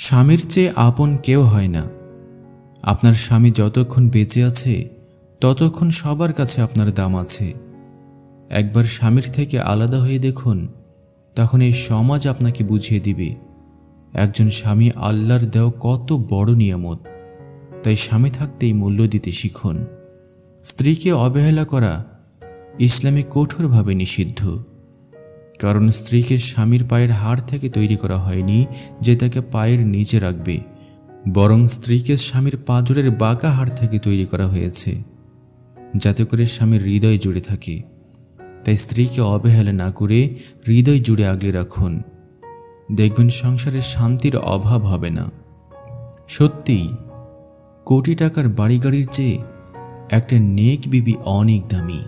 স্বামীর চেয়ে আপন কেউ হয় না। আপনার স্বামী যতক্ষণ বেঁচে আছে, ততক্ষণ সবার কাছে আপনার দাম আছে। একবার স্বামীর থেকে আলাদা হয়ে দেখুন, তখন এই সমাজ আপনাকে বুঝিয়ে দিবে। একজন স্বামী আল্লাহর দেওয়া কত বড় নিয়ামত। তাই স্বামী থাকতেই মূল্য দিতে শিখুন। স্ত্রীকে অবহেলা করা ইসলামে কঠোরভাবে নিষিদ্ধ। কারণ স্ত্রীকে স্বামীর পায়ের হাড় থেকে তৈরি করা হয়নি যে তাকে পায়ের নিচে রাখবে, বরং স্ত্রীকে স্বামীর পাঁজরের বাঁকা হাড় থেকে তৈরি করা হয়েছে, যাতে করে স্বামীর হৃদয় জুড়ে থাকে। তাই স্ত্রীকে অবহেলা না করে হৃদয় জুড়ে আগলে রাখুন। দেখবেন সংসারে শান্তির অভাব হবে না। সত্যিই কোটি টাকার বাড়ি গাড়ির চেয়ে একটা নেক বিবি অনেক দামি।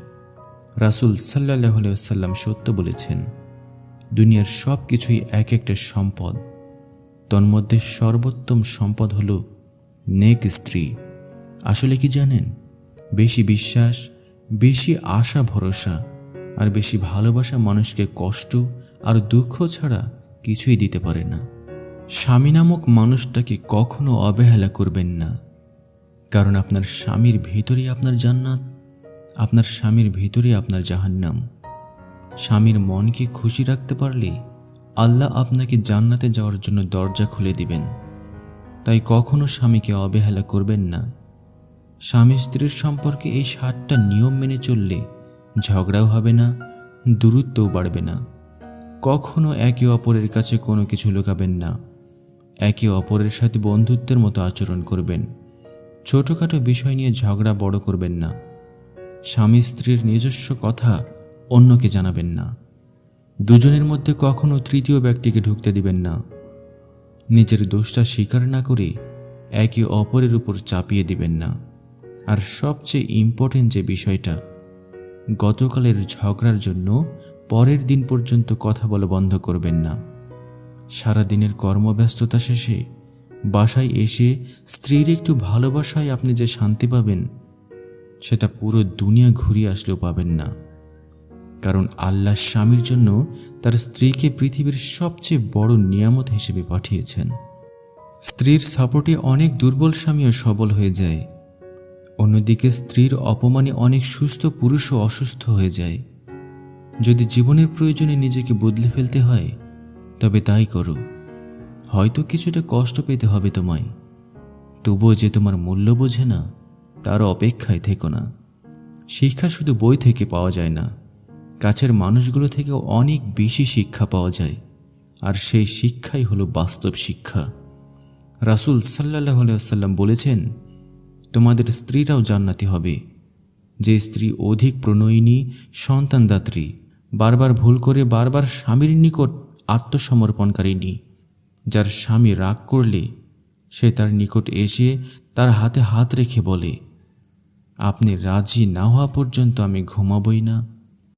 রাসুল সাল্লাহ সাল্লাম সত্য বলেছেন। দুনিয়ার সব কিছুই এক একটা সম্পদ। তন্মধ্যে সর্বোত্তম সম্পদ হল নেক স্ত্রী। আসলে কি জানেন? বেশি বিশ্বাস, বেশি আশা ভরসা, আর বেশি ভালোবাসা মানুষকে কষ্ট আর দুঃখ ছাড়া কিছুই দিতে পারে না। স্বামী নামক মানুষটাকে কখনো অবহেলা করবেন না। কারণ আপনার স্বামীর ভেতরেই আপনার জান্নাত, আপনার স্বামীর ভেতরেই আপনার জাহান্নাম। স্বামীর মনকে খুশি রাখতে পারলে আল্লাহ আপনাকে জান্নাতে যাওয়ার জন্য দরজা খুলে দিবেন। তাই কখনো স্বামীকে অবহেলা করবেন না। স্বামী স্ত্রীর সম্পর্কে এই সাতটা নিয়ম মেনে চললে ঝগড়াও হবে না, দূরত্বও বাড়বে না। কখনো একে অপরের কাছে কোনো কিছু লুকাবেন না। একে অপরের সাথে বন্ধুত্বের মতো আচরণ করবেন। ছোটোখাটো বিষয় নিয়ে ঝগড়া বড় করবেন না। স্বামী স্ত্রীর নিজস্ব কথা অন্যকে জানাবেন না। দুজনের মধ্যে কখনো তৃতীয় ব্যক্তিকে ঢুকতে দিবেন না। নিজের দোষটা স্বীকার না করে একে অপরের উপর চাপিয়ে দিবেন না। আর সবচেয়ে ইম্পর্টেন্ট যে বিষয়টা, গতকালের ঝগড়ার জন্য পরের দিন পর্যন্ত কথা বলা বন্ধ করবেন না। সারা দিনের কর্মব্যস্ততা শেষে বাসায় এসে স্ত্রীর একটু ভালোবাসায় আপনি যে শান্তি পাবেন, সেটা পুরো দুনিয়া ঘুরিয়ে আসলেও পাবেন না। কারণ আল্লাহ স্বামীর জন্য তার স্ত্রীকে পৃথিবীর সবচেয়ে বড় নিয়ামত হিসেবে পাঠিয়েছেন। স্ত্রীর সাপোর্টে অনেক দুর্বল স্বামীও সবল হয়ে যায়। অন্যদিকে স্ত্রীর অপমানে অনেক সুস্থ পুরুষও অসুস্থ হয়ে যায়। যদি জীবনের প্রয়োজনে নিজেকে বদলে ফেলতে হয়, তবে তাই করো। হয়তো কিছুটা কষ্ট পেতে হবে তোমায়। তবুও যে তোমার মূল্য বোঝে না, তার অপেক্ষায় থেকো না। শিক্ষা শুধু বই থেকে পাওয়া যায় না। কাছের মানুষগুলো থেকেও অনেক বেশি শিক্ষা পাওয়া যায়। আর সেই শিক্ষাই হলো বাস্তব শিক্ষা। রাসুল সাল্লাহ সাল্লাম বলেছেন, তোমাদের স্ত্রীরাও জান্নাতি হবে। যে স্ত্রী অধিক প্রণয়িনী সন্তানদাত্রী বারবার ভুল করে বারবার স্বামীর নিকট আত্মসমর্পণকারিণী, যার স্বামী রাগ করলে সে তার নিকট এসে তার হাতে হাত রেখে বলে, আপনি রাজি না হওয়া পর্যন্ত আমি ঘুমাবই না।